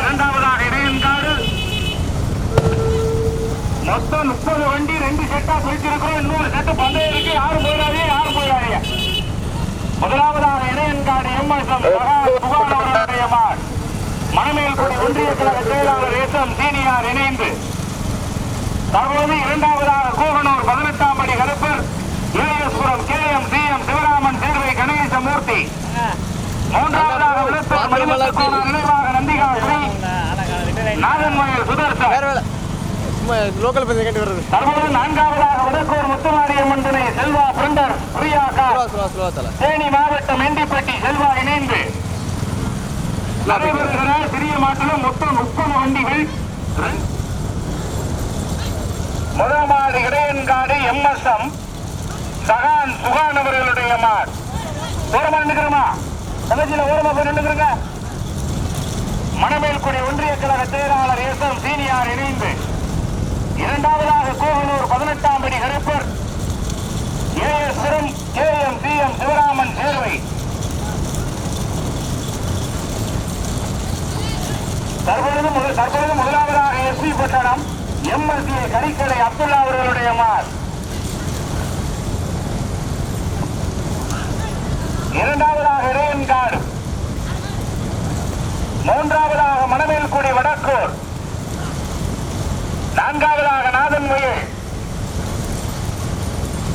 இரண்டாவதாக இடையன்காடு மொத்தம் முப்பது வண்டி ரெண்டு செட்டா பிரிச்சிருக்கிறோம் இன்னொரு செட்டு பந்தயம் இருக்கு யாரும் போயிடாதே யாரும் போயிடாதே முதலாவதாக இடையன்காடு எம்எஸ்எம் புகாரவருடைய மாட் ஒன்றிய கழக செயலாளர் எஸ் எம் சீனியார் இணைந்து தற்போது இரண்டாவதாக Kooganur Pathinettam Padi Karuppar AS Puram K M C M Sivaraman Servai Ganesamoorthy. மூன்றாவதாக விழுத்தூர் மணிமுத்துக்கோண நினைவாக நந்திகா ஸ்ரீ. நாதன்மயில் சுதர்சன். லோக்கல் பத்தி கேட்டு வர்றது. தற்போது நான்காவதாக வடக்கூர் முத்துமாரியம்மன் துணை செல்வா பிரிண்டர் தலை. தேனி மாவட்டம் எண்டிப்பட்டி செல்வா இணைந்து. நடைபெறுகிற சிறிய மாட்டிலும் மொத்தம் முப்பது வண்டிகள். முதல் இடையன்காடு எம்எஸ்எம். சகான் சுகான் அவர்களுடைய மாடு ஓரமா நின்றுக்கிறோமா தங்கச்சியில ஓரமா போய் நின்றுக்கிறங்க மணமேல்குடி ஒன்றிய கழக செயலாளர் எஸ் எம் சீனியார் இணைந்து இரண்டாவதாக Koganur Pathinettam Padi Karuppar. AS Puram K M C M Sivaraman Servai. தற்பொழுது முதல் தற்பொழுது முதலாவதாக எஸ்பி பட்டணம். எம்எஸ்ஏ கரிக்கடை அப்துல்லா அவர்களுடைய மார் இரண்டாவதாக இடையன்காடு மூன்றாவதாக மணமேல்குடி வடக்கூர். நான்காவதாக நாதன்முயல்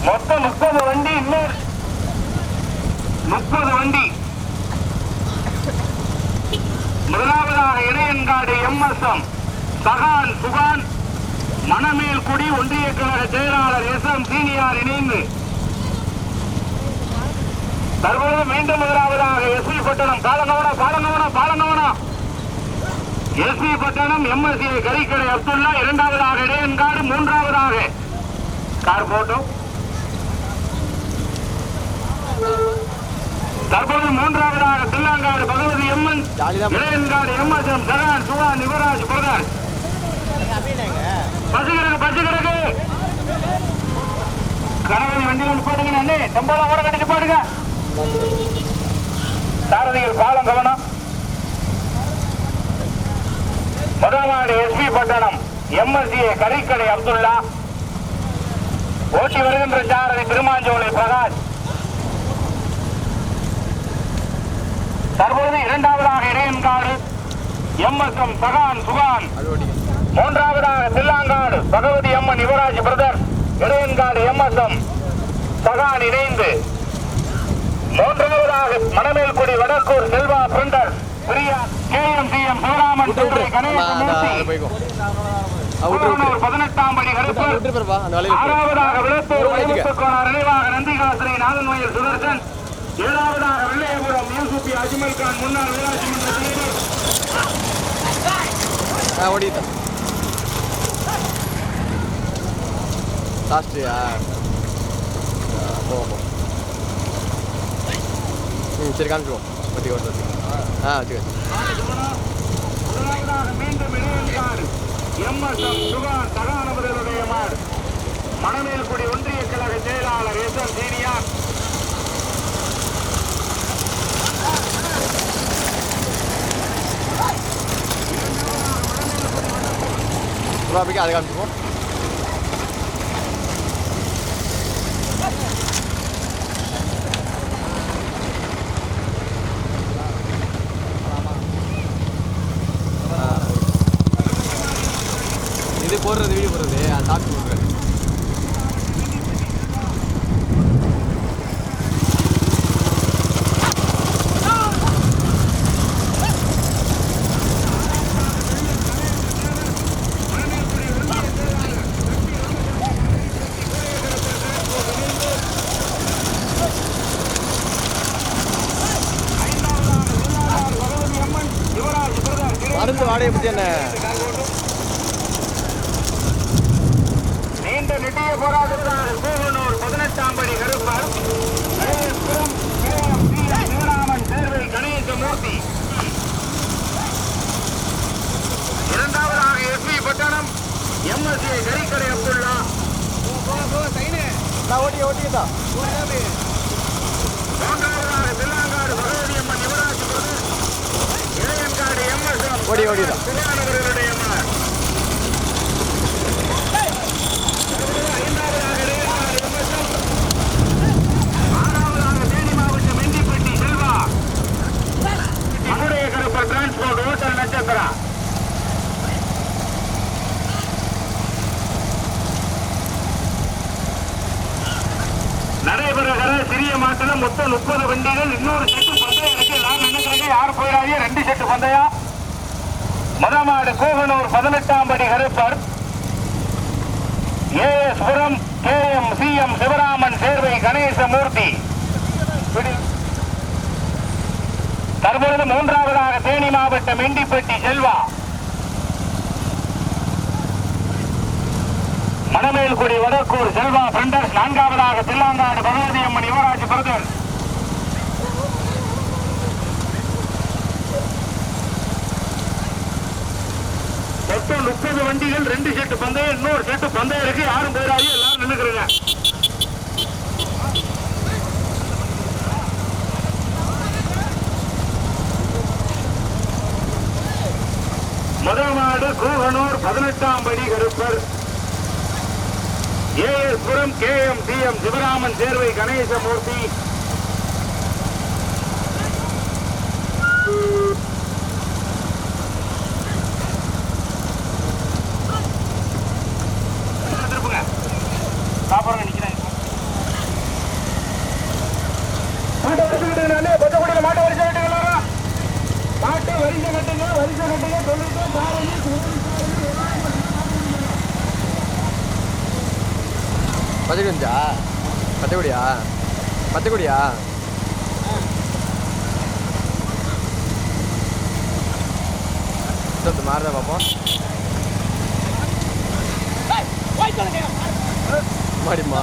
மொத்தம் முப்பது வண்டி இன்னும் முப்பது வண்டி. முதலாவதாக இடையன்காடு எம்எஸ்எம் சகான் சுகான் மணமேல்குடி ஒன்றிய கழக செயலாளர் எஸ் எம் சீனியார் இணைந்து. தற்போது மீண்டும் முதலாவதாக எஸ்பி பட்டணம். காலங்கவனா பாலங்கவனா பாலங்கவனா எஸ்பி பட்டணம் எம்எஸ்சி கரிக்கடை அப்துல்லா இரண்டாவதாக இடையன்காடு மூன்றாவதாக. Car photo. தற்போது மூன்றாவதாக Thillangadu Bhagavathi MN Idaiyankadu MSM Sagan Sugan Yuvaraj brother பசு கிடக்கு பசு கிடக்கு. கணவதி வண்டியில் போடுங்க அண்ணே. சம்பளம் கூட கட்டிட்டு போடுங்க சாரதிகள் பாலம் கவனம். முதலாடு எஸ்பி பட்டணம் எம்எஸ்சிஏ கரிக்கடை அப்துல்லா. ஓட்டி வருகின்ற சாரதி திருமாஞ்சோலை பிரகாஷ். தற்போது இரண்டாவதாக இடையன்காடு எம்எஸ்எம் சகான் சுகான். மூன்றாவதாக தில்லாங்காடு பகவதி அம்மன் யுவராஜ் பிரதர் இடையன்காடு எம்எஸ்எம் சகான் இணைந்து. மூன்றாவதாக Manamelkudi Vadakkur Selva printer Priya K M C M Sivaraman Pathinettam Padi. ஆறாவதாக மணிக்கு. மணிமுத்துக்கோண நினைவாக நந்திகாசிரி நாதன்மயில் சுதர்சன். ஏழாவதாக வெள்ளையபுரம் யூசுபி அஜ்மல் கான் முன்னாள் ஊராட்சி மன்ற தலைவர் ஓடிட்டேன் லாஸ்ட்ரியா போவோம் ம் சரி காமிச்சுவோம் வட்டி ஓட்டு ஆ வச்சுக்க மீண்டும் இளையன்காடு எம்எஸ்எம் சுகான் தகானவர்களுடைய மாடு மணமேல்குடி ஒன்றிய கழக செயலாளர் எஸ் எம் சீனியார் ரூபாய்க்கு அதை காமிச்சுப்போம் போடுறது வீடியோ போடுறது அதை சாப்பிட்டு கொடுக்குறேன் பகவதி அம்மன் யுவராஜ் பிரதர் திரு- மருந்து வாடகை பற்றி என்ன நீண்ட நிட்டிய போராட்டத்தால் Koovanur Pathinettam Padi Karuppar Ganesapuram KM C M Sivaraman Servai Ganesamoorthy இரண்டாவதாக எஸ்பி பட்டணம் எம்எஸ்ஏ டீக்கடை அப்துல்லா நான் ஓட்டிக்க ஓட்டிக்கதா மூன்றாவதாக தில்லாங்காடு பகவதி அம்மன் யுவராஜ் பிரதர் இளையன்காடு எம்எஸ் ஓடி ஓடிதான் திருவானவர்களுடைய மகன் ஐந்தாவதாக இளையன்காடு எம்எஸ்எம் ஆறாவதாக தேனி மாவட்டம் மெண்டிப்பட்டி செல்வா மதுரை கருப்பர் டிரான்ஸ்போர்ட் ஓட்டல் நட்சத்திரா நடைபெறுகிற சிறிய மாட்டுல மொத்தம் முப்பது வண்டிகள் இன்னொரு செட்டு பந்தயம் இருக்கு நான் நினைக்கிறேன் யார் போயிடாதீங்க ரெண்டு செட்டு பந்தயம் மதமாடு Pathinettam Padi Karuppar AS Puram K M C M Sivaraman Servai Ganesamoorthy. தற்பொழுது மூன்றாவதாக தேனி மாவட்டம் இண்டிப்பட்டி செல்வா. மணமேல்குடி வடக்கூர் செல்வா பிரண்டர்ஸ் நான்காவதாக தில்லாங்காடு பகவதி அம்மன் யுவராஜ் பிரதர்ஸ் மொத்தம் முப்பது வண்டிகள் ரெண்டு செட்டு பந்தயம் இன்னொரு செட்டு பந்தயம் இருக்கு. யாரும் போயிடாது எல்லாரும் நின்னுக்கிறீங்க Muthalnadu Kooganur Pathinettam Padi Karuppar. AS Puram K M D M Sivaraman Servai Ganesamoorthy. பச்சைக்குடிஞ்சா பச்சைக்குடியா பச்சைக்குடியா சொத்து மாறுதா பார்ப்போம் மாடிமா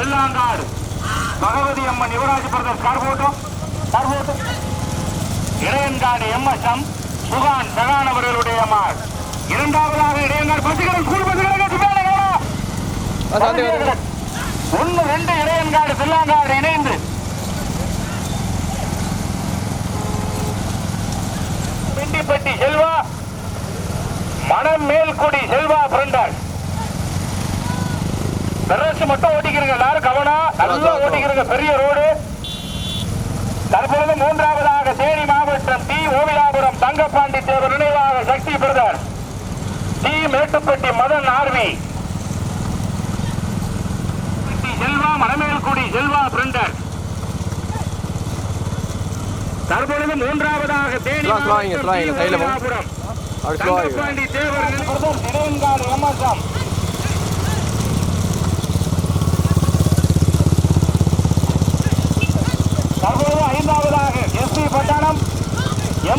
வெள்ளாங்காடு பகவதி அம்மன் யுவராஜ் பிரதர் கார்போட்டம் கார்போட்டம் Idaiyankadu M S M Sugan Sagan அவர்களுடைய மாள் இரண்டாவதாக இடையன்காடு பசுகிறன் ஸ்கூல் பசுகிறன் ஒன்று ரெண்டு இடையன்காடு வெள்ளாங்காடு இணைந்து. செண்டிப்பட்டி செல்வா. மணம் மேல்குடி செல்வா பிரண்டாள் பெருசு மட்டும் ஓட்டிக்கிறீங்க எல்லாரும் கவனம். நல்லா ஓட்டிக்கிறீங்க பெரிய ரோடு. தற்பொழுது மூன்றாவதாக தேனி மாவட்டம் டி. ஓவிலாபுரம் தங்கப்பாண்டி தேவர் நினைவாக Sakthi brother T. Mettupatti Madhan RV. Selva Manamelkudi Selva printer. தற்பொழுது மூன்றாவதாக தேனி. ஓவிலாபுரம் ஆகிடும் தங்கப்பாண்டி தேவர் நினைவாக இடையன்காடு எம்எஸ்எம் தற்போது ஐந்தாவதாக எஸ்பி பட்டாணம்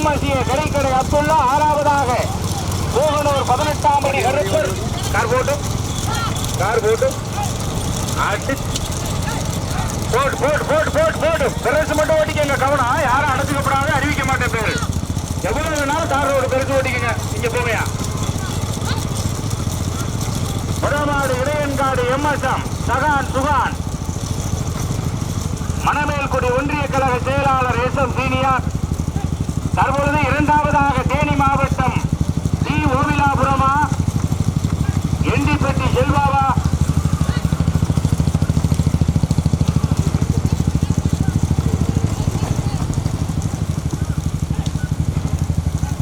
எம்எஸ்ஏ கடைக்கடை அப்துல்லா ஆறாவதாக. கோகனூர் பதினெட்டாம் கருப்பர் கார் போட்டு. கார் போட்டு. அடி பெருசு மட்டும் ஓட்டிக்கங்க கவனம். யாரும் அடைச்சிக்கப்படாத அறிவிக்க மாட்டேன் பேரு. எவ்வளவு வேணாலும் தார் ரோடு பெருசு ஓட்டிக்கங்க. இங்க போவையா வடமாடு இடையன்காடு எம்எஸ்எம் சகான் சுகான். மணமேல்குடி ஒன்றிய கழக செயலாளர் எஸ் எம் சீனியார். தற்பொழுது இரண்டாவதாக தேனி மாவட்டம் டி ஓவிலாபுரமா எண்டிப்பட்டி செல்வாவா.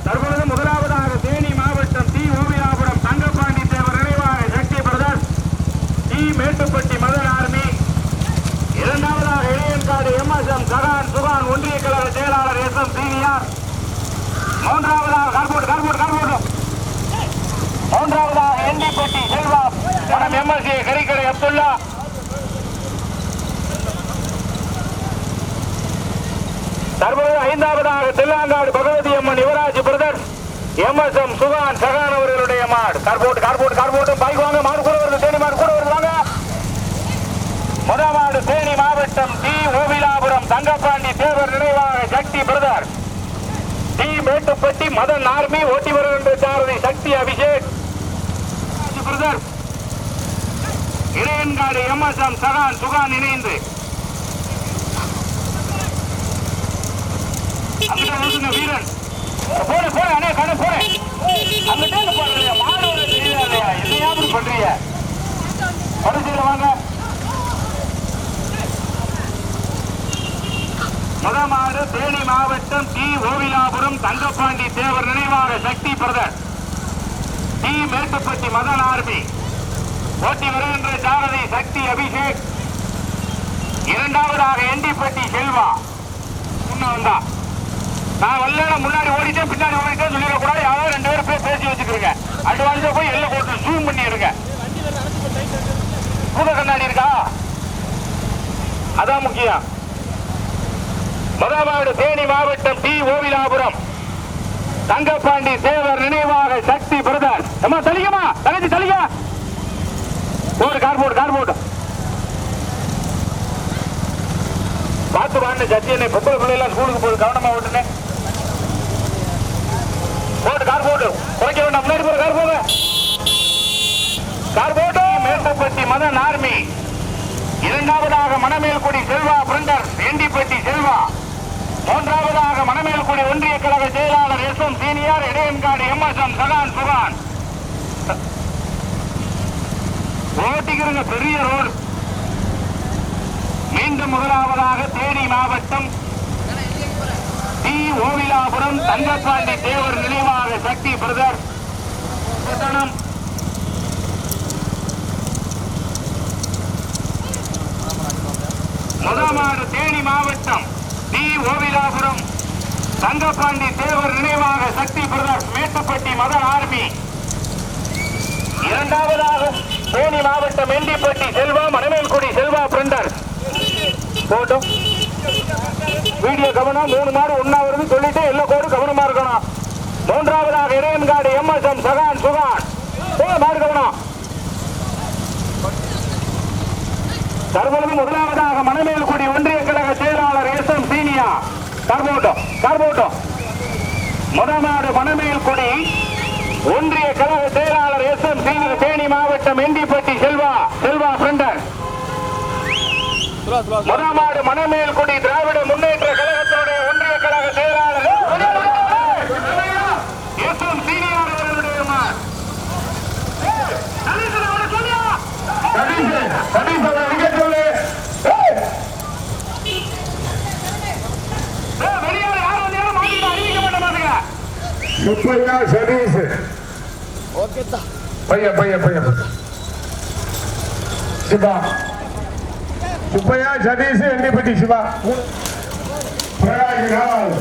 தற்பொழுது முதலாவதாக தேனி மாவட்டம் டி ஓவிலாபுரம் தங்கப்பாண்டி தேவர் நினைவாக Sakthi brother T Mettupatti Madhan army. இரண்டாவதாக இளையன்காடு எம்எஸ்எம் சகான் சுகான் ஒன்றிய கழக செயலாளர் எஸ். எம். சீனியார். மூன்றாவதாக கார்போர்ட் கார்போர்ட் கார்போர்ட். மூன்றாவதாக எண்டிப்பட்டி செல்வா பணம் எம்எல்சி கரிக்கடை அப்துல்லா. தற்போது ஐந்தாவதாக தெல்லாங்காடு பகவதி அம்மன் யுவராஜ் பிரதர் எம்எஸ்எம் சுகான் சகான் அவர்களுடைய மாடு. Cardboard cardboard cardboard. பைக் வாங்க மாடு கூட வருது தேனி மாடு கூட வருது வாங்க. முதமாடு தேனி மாவட்டம் டி. ஓவிலாபுரம் தங்கப்பாண்டி தேவர் நினைவாக Sakthi brother. T Mettupatti Madhan army ஓட்டி வருகின்ற சாரதி சக்தி அபிஷேக். பிரதர். இளையன்காடு எம்எஸ்எம் சகான் சுகான் இணைந்து. வீரன். போடு போடு அண்ணே கண்ணு போடு. அங்கிட்ட இருந்து மாடு முதமாடு தேனி மாவட்டம் டி. ஓவிலாபுரம் தங்கப்பாண்டி தேவர் நினைவாக Sakthi brother. T. Mettupatti Madhan army. ஓட்டி வருகின்ற சாரதி சக்தி அபிஷேக். இரண்டாவதாக எண்டிப்பட்டி செல்வா. முன்ன வந்தா நான் வரல முன்னாடி ஓடிட்டேன் பின்னாடி ஓடிட்டேன் சொல்லிடக்கூடாது. யாராவது ரெண்டு பேரும் போய் பேசி வச்சுக்கிறீங்க அட்வான்ஸா போய் எல்லை போட்டு ஜூம் பண்ணிடுங்க. கூட பூத கண்ணாடி இருக்கா? அதான் முக்கியம். முதலாவது தேனி மாவட்டம் டி. ஓவிலாபுரம். தங்கப்பாண்டி தேவர் நினைவாக சக்தி பிரதர். அம்மா தலிகமா தங்கச்சி தலிகா போடு கார் போடு கார் போடு. பார்த்து வாங்க சத்தியனை பொம்பளை பிள்ளைலாம் ஸ்கூலுக்கு போகுது. கவனமா ஓட்டுனே போட்டு கார் போட்டு குறைக்க வேண்டாம். முன்னாடி போற கார் போங்க கார் போட்டு மேட்டப்பட்டி மதன் ஆர்மி இரண்டாவதாக மணமேல்குடி செல்வா பிரிண்டர் எண்டிப்பட்டி செல்வா. மூன்றாவதாக மணமேல்குடி ஒன்றிய கழக செயலாளர் S M senior Idaiyankadu M S M Sagan Sugan ஓட்டிக்கிறங்க பெரிய ரோடு. மீண்டும் முதலாவதாக தேனி மாவட்டம் டி ஓவிலாபுரம் தங்கப்பாண்டி தேவர் நினைவாக சக்தி பிரதர் பட்டணம் முதமாடு தேனி மாவட்டம் கோவிலாபுரம் தங்கப்பாண்டி தேவர் நினைவாக சக்தி பிரதர் மேட்டுப்பட்டி மத ஆர்மி. இரண்டாவதாக தேனி மாவட்டம் எண்டிப்பட்டி செல்வா மணமேல்குடி செல்வா பிரிண்டர். போட்டோம் வீடியோ கவனம் மூணு மாடு ஒன்னா வருது சொல்லிட்டு எல்லா கோடு கவனமா இருக்கணும். மூன்றாவதாக இறையன்காடு எம்எஸ்எம் சகான் சுகான். போங்க மாடு கவனம். தற்பொழுது முதலாவதாக மணமேல்குடி ஒன்றிய எஸ் எம் சீனியா கார்போட்டோ கார்போட்டோ முதமாடு மணமேல்குடி ஒன்றிய கழக செயலாளர் எஸ் எம் சீனியா தேனி மாவட்டம் எண்டிப்பட்டி செல்வா செல்வா ஸ்லோ முதமாடு மணமேல்குடி திராவிட முன்னேற்ற கழகத்தினுடைய ஒன்றிய கழக செயலாளர் சுப்பையா சதீஷ் பையன் பையன் பையன். சிவா. சுப்பையா சதீஷ் எண்டிப்பட்டி சிவா? பிரகாஷ் ராவ்